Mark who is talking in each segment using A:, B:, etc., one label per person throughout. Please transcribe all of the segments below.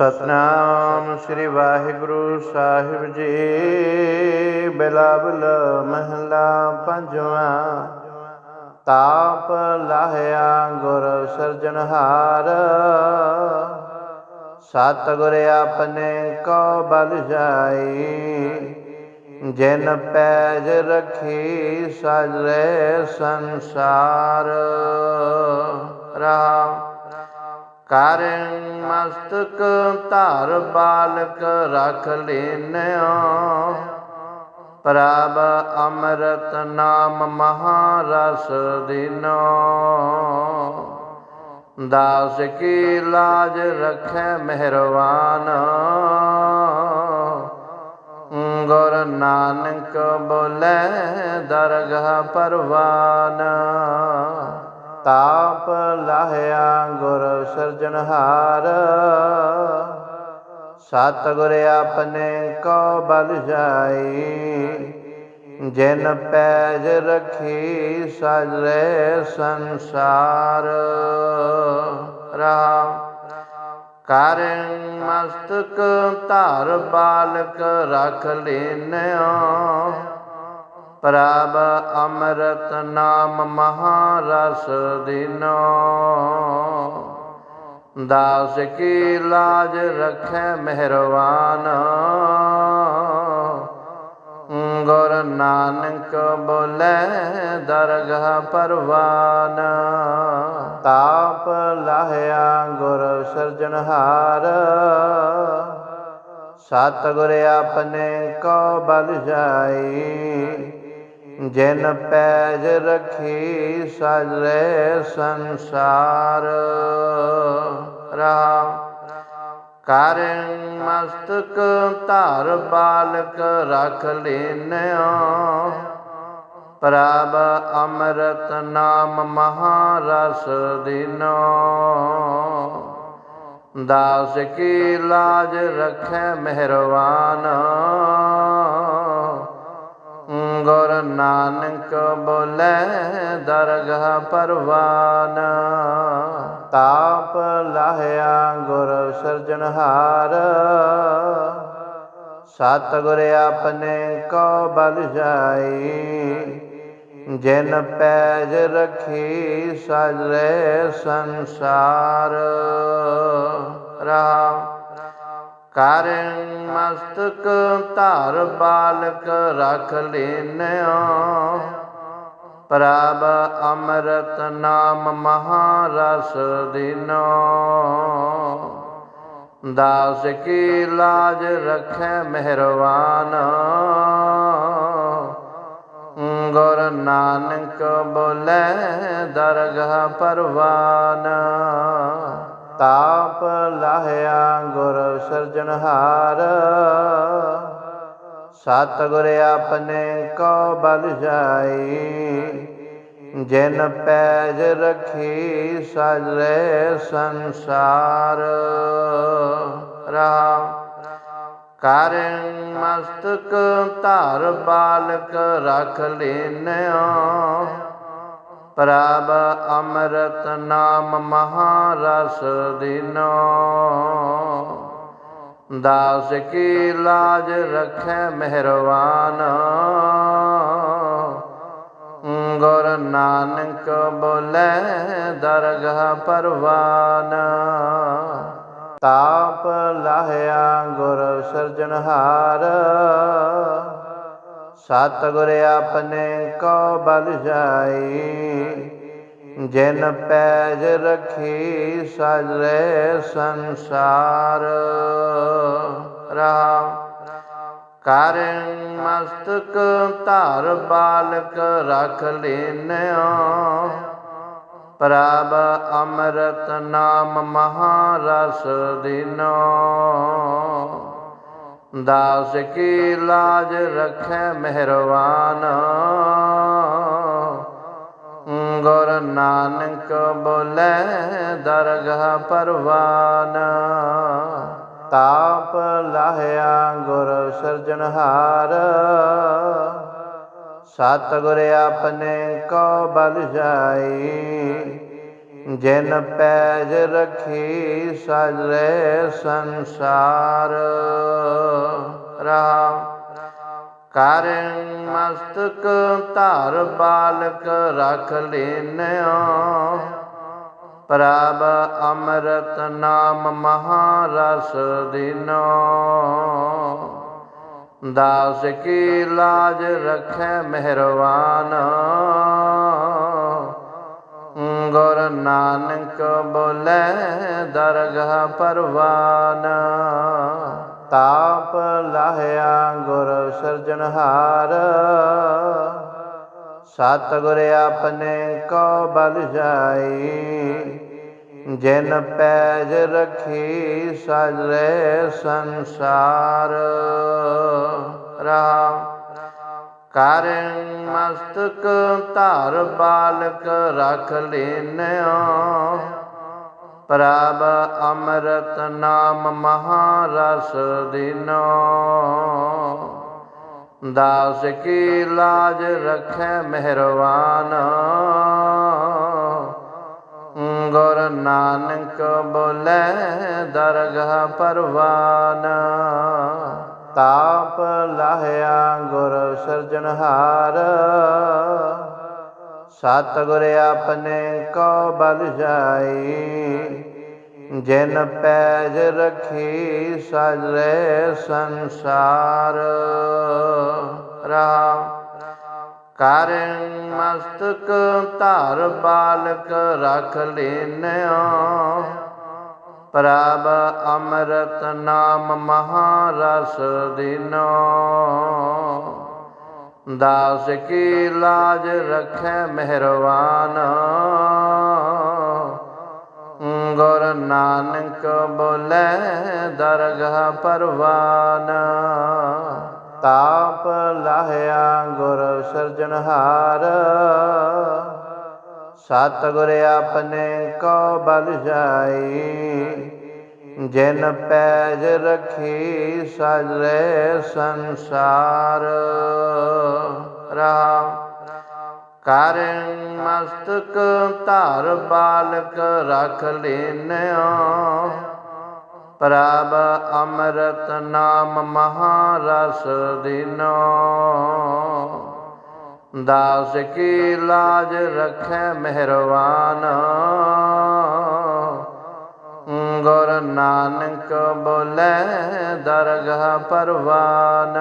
A: ਸਤਨਾਮ ਸ੍ਰੀ ਵਾਹਿਗੁਰੂ ਸਾਹਿਬ ਜੀ। ਬਿਲਾਵਲ ਮਹਲਾ ਪੰਜਵਾਂ। ਤਾਪ ਲਾਹਿਆ ਗੁਰ ਸਿਰਜਣਹਾਰ। ਸਤ ਗੁਰ ਆਪਣੇ ਕੋ ਬਲ ਜਾਈ। ਜਿਨ ਪੈਜ ਰਖੀ ਸਜਰੇ ਸੰਸਾਰ। ਰਾਮ। ਕਾਰਨ ਮਸਤਕ ਧਰ ਬਾਲਕ ਰਖ ਲੈਨਿਓ ਪ੍ਰਭ ਅੰਮ੍ਰਿਤ ਨਾਮ ਮਹਾਰਸ ਦਿਨੋ। ਦਾਸ ਕੀ ਲਾਜ ਰਖੈ ਮਿਹਰਵਾਨ। ਗੁਰ ਨਾਨਕ ਬੋਲੇ ਦਰਗਹ ਪਰਵਾਨ। ਤਾਪ ਲਾਹਿਆ ਸਿਰਜਣਹਾਰ ਸਤ ਗੁਰ ਆਪਣੇ ਕੋ ਬਲ ਜਾਈ, ਜਿਨ ਪੈਜ ਰਖੀ ਸਜਰੇ ਸੰਸਾਰ। ਰਾਮ ਕਾਰਨ ਮਸਤਕ ਧਰ ਬਾਲਕ ਰਖ ਲੈਨਿਓ। ਪ੍ਰਭ ਅੰਮ੍ਰਿਤ ਨਾਮ ਮਹਾਰਸ ਦਿਨੋ। ਦਾਸ ਕੀ ਲਾਜ ਰਖੈ ਮਿਹਰਵਾਨ ਗੁਰ ਨਾਨਕ ਬੋਲੇ ਦਰਗਹ ਪਰਵਾਨ। ਤਾਪ ਲਾਹਿਆ ਗੁਰ ਸਿਰਜਣਹਾਰ ਸਤ ਗੁਰ ਆਪਣੇ ਕੋ ਬਲ ਜਾਈ ਜਿਨ ਪੈਜ ਰਖੀ ਸਜਰੇ ਸੰਸਾਰ। ਰਾਮ, ਕਾਰਨ ਮਸਤਕ ਧਰ ਬਾਲਕ ਰਖ ਲੈਨਿਓ ਪ੍ਰਭ ਅੰਮ੍ਰਿਤ ਨਾਮ ਮਹਾਰਸ ਦਿਨੋ। ਦਾਸ ਕੀ ਲਾਜ ਰਖੈ ਮਿਹਰਵਾਨ। ਗੁਰ ਨਾਨਕ ਬੋਲੇ ਦਰਗਹ ਪਰਵਾਨ। ਤਾਪ ਲਾਹਿਆ ਗੁਰ ਸਿਰਜਣਹਾਰ ਸਤ ਗੁਰ ਆਪਣੇ ਕੋ ਬਲ ਜਾਈ। ਜਿਨ ਪੈਜ ਰਖੀ ਸਜਰੇ ਸੰਸਾਰ। ਰਾਮ ਕਾਰਨ ਮਸਤਕ ਧਰ ਬਾਲਕ ਰਖ ਲੈਨਿਓ ਪ੍ਰਭ ਅੰਮ੍ਰਿਤ ਨਾਮ ਮਹਾਰਸ ਦਿਨੋ। ਦਾਸ ਕੀ ਲਾਜ ਰਖੈ ਮਿਹਰਵਾਨ। ਗੁਰ ਨਾਨਕ ਬੋਲੇ ਦਰਗਹ ਪਰਵਾਨ। ਤਾਪ ਲਾਹਿਆ ਗੁਰ ਸਿਰਜਣਹਾਰ ਸਤ ਗੁਰ ਆਪਣੇ ਕੋ ਬਲ ਜਾਈ ਜਿਨ ਪੈਜ ਰਖੀ ਸਜਰੇ ਸੰਸਾਰ। ਰਾਮ, ਕਾਰਨ ਮਸਤਕ ਧਾਰ ਬਾਲਕ ਰਖ ਲੈਨਿਓ। ਪ੍ਰਭ ਅੰਮ੍ਰਿਤ ਨਾਮ ਮਹਾਰਸ ਦਿਨੋ। ਦਾਸ ਕੀ ਲਾਜ ਰਖੈ ਮਿਹਰਵਾਨ। ਗੁਰ ਨਾਨਕ ਬੋਲੇ ਦਰਗਹ ਪਰਵਾਨ। ਤਾਪ ਲਾਹਿਆ ਗੁਰ ਸਿਰਜਣਹਾਰ। ਸਤ ਗੁਰ ਆਪਣੇ ਕੋ ਬਲ ਜਾਈ ਜਿਨ ਪੈਜ ਰਖੀ ਸਜਰੇ ਸੰਸਾਰ। ਰਾਮ, ਕਾਰਨ ਮਸਤਕ ਧਰ ਬਾਲਕ ਰਖ ਲੈਨਿਓ। ਪ੍ਰਭ ਅੰਮ੍ਰਿਤ ਨਾਮ ਮਹਾਰਸ ਦਿਨੋ। ਦਾਸ ਕੀ ਲਾਜ ਰਖੈ ਮਿਹਰਵਾਨ ਗੁਰ ਨਾਨਕ ਬੋਲੇ ਦਰਗਹ ਪਰਵਾਨ। ਤਾਪ ਲਾਹਿਆ ਗੁਰ ਸਿਰਜਣਹਾਰ ਸਤ ਗੁਰ ਆਪਣੇ ਕੋ ਬਲ ਜਾਈ ਜਿਨ ਪੈਜ ਰਖੀ ਸਜਰੇ ਸੰਸਾਰ। ਰਾਮ ਕਰ ਮਸਤਕ ਧਰ ਬਾਲਕ ਰਖ ਲੈਨਿਓ। ਪ੍ਰਭ ਅੰਮ੍ਰਿਤ ਨਾਮ ਮਹਾਰਸ ਦਿਨੋ। ਦਾਸ ਕੀ ਲਾਜ ਰਖੈ ਮਿਹਰਵਾਨ। ਗੁਰ ਨਾਨਕ ਬੋਲੇ ਦਰਗਹ ਪਰਵਾਨ। ਤਾਪ ਲਾਹਿਆ ਗੁਰ ਸਿਰਜਨਹਾਰ ਸਤ ਗੁਰ ਆਪਣੇ ਕੋ ਬਲ ਜਾਈ। ਜਿਨ ਪੈਜ ਰਖੀ ਸਜਰੇ ਸੰਸਾਰ। ਰਾਮ ਕਰ ਮਸਤਕ ਧਰ ਬਾਲਕ ਰਖ ਲੈਨਿਓ ਪ੍ਰਭ ਅੰਮ੍ਰਿਤ ਨਾਮ ਮਹਾਰਸ ਦਿਨੋ। ਦਾਸ ਕੀ ਲਾਜ ਰਖੈ ਮਿਹਰਵਾਨ। ਗੁਰ ਨਾਨਕ ਬੋਲੇ ਦਰਗਹ ਪਰਵਾਨ। ਤਾਪ ਲਾਹਿਆ ਗੁਰ ਸਿਰਜਨਹਾਰ ਸਤ ਗੁਰ ਆਪਣੇ ਕੋ ਬਲ ਜਾਈ, ਜਿਨ ਪੈਜ ਰਖੀ ਸਜਰੇ ਸੰਸਾਰ। ਰਾਮ ਕਰ ਮਸਤਕ ਧਰ ਬਾਲਕ ਰਖ ਲੈਨਿਓ। ਪ੍ਰਭ ਅੰਮ੍ਰਿਤ ਨਾਮ ਮਹਾਰਸ ਦਿਨੋ। ਦਾਸ ਕੀ ਲਾਜ ਰਖੈ ਮਿਹਰਵਾਨ। ਗੁਰ ਨਾਨਕ ਬੋਲੇ ਦਰਗਹ ਪਰਵਾਨ। ਤਾਪ ਲਾਹਿਆ ਗੁਰ ਸਿਰਜਨਹਾਰ ਸਤ ਗੁਰ ਆਪਣੇ ਕੋ ਬਲ ਜਾਈ ਜਿਨ ਪੈਜ ਰਖੀ ਸਜਰੇ ਸੰਸਾਰ। ਰਾਮ ਕਰ ਮਸਤਕ ਧਰ ਬਾਲਕ ਰਖ ਲੈਨਿਓ। ਪ੍ਰਭ ਅੰਮ੍ਰਿਤ ਨਾਮ ਮਹਾਰਸ ਦਿਨੋ। ਦਾਸ ਕੀ ਲਾਜ ਰਖੈ ਮਿਹਰਵਾਨ ਗੁਰ ਨਾਨਕ ਬੋਲੇ ਦਰਗਹ ਪਰਵਾਨ।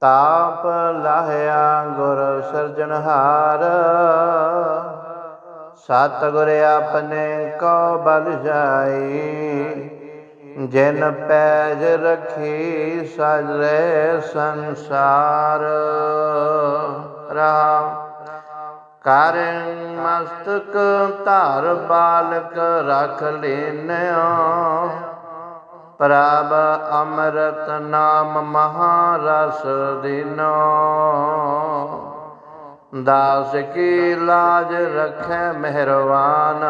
A: ਤਾਪ ਲਾਹਿਆ ਗੁਰ ਸਿਰਜਨਹਾਰ ਸਤ ਗੁਰ ਆਪਣੇ ਕੋ ਬਲ ਜਾਈ। ਜਿਨ ਪੈਜ ਰਖੀ ਸਜਰੇ ਸੰਸਾਰ। ਰਾਮ ਕਰ ਮਸਤਕ ਧਰ ਬਾਲਕ ਰਖ ਲੈਨਿਓ। ਪ੍ਰਭ ਅੰਮ੍ਰਿਤ ਨਾਮ ਮਹਾਰਸ ਦਿਨੋ। ਦਾਸ ਕੀ ਲਾਜ ਰਖੈ ਮਿਹਰਵਾਨ।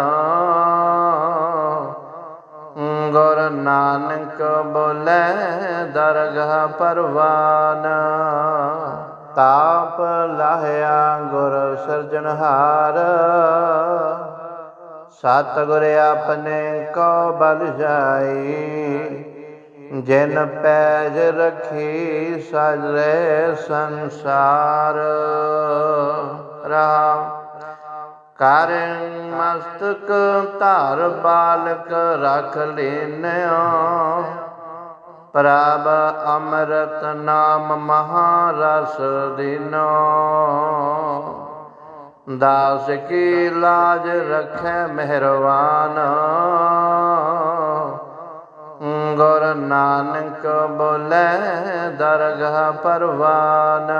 A: ਗੁਰ ਨਾਨਕ ਬੋਲੇ ਦਰਗਹ ਪਰਵਾਨ। ਤਾਪ ਲਾਹਿਆ ਗੁਰ ਸਿਰਜਨਹਾਰ ਸਤ ਗੁਰ ਆਪਣੇ ਕੋ ਬਲ ਜਾਈ। ਜਿਨ ਪੈਜ ਰਖੀ ਸਾਰੇ ਸੰਸਾਰ। ਰਾਮ ਕਰ ਮਸਤਕ ਧਰ ਬਾਲਕ ਰਖ ਲੈਨਿਓ ਪ੍ਰਭ ਅੰਮ੍ਰਿਤ ਨਾਮ ਮਹਾਰਸ ਦਿਨੋ। ਦਾਸ ਕੀ ਲਾਜ ਰਖੈ ਮਿਹਰਵਾਨ। ਗੁਰ ਨਾਨਕ ਬੋਲੇ ਦਰਗਹ ਪਰਵਾਨ।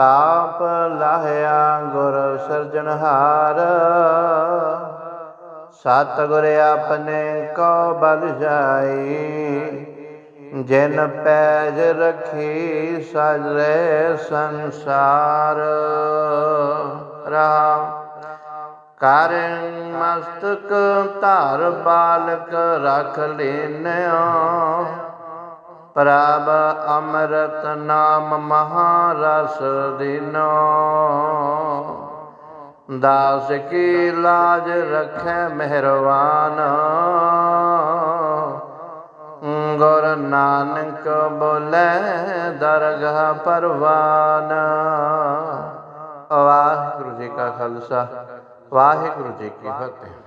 A: ਤਾਪ ਲਾਹਿਆ ਗੁਰ ਸਿਰਜਨਹਾਰ ਸਤ ਗੁਰ ਆਪਣੇ ਕੋ ਬਲ ਜਾਈ, ਜਿਨ ਪੈਜ ਰਖੀ ਸਜਰੇ ਸੰਸਾਰ। ਰਾਮ ਕਰ ਮਸਤਕ ਧਰ ਬਾਲਕ ਰਖ ਲੈਨਿਓ। ਪ੍ਰਭ ਅੰਮ੍ਰਿਤ ਨਾਮ ਮਹਾਰਸ ਦਿਨੋ। ਦਾਸ ਕੀ ਲਾਜ ਰੱਖੈ ਮਿਹਰਵਾਨ। ਗੁਰ ਨਾਨਕ ਬੋਲੇ ਦਰਗਾਹ ਪਰਵਾਨ। ਵਾਹਿਗੁਰੂ ਜੀ ਕਾ ਖਾਲਸਾ, ਵਾਹਿਗੁਰੂ ਜੀ ਕੀ ਫਤਿਹ।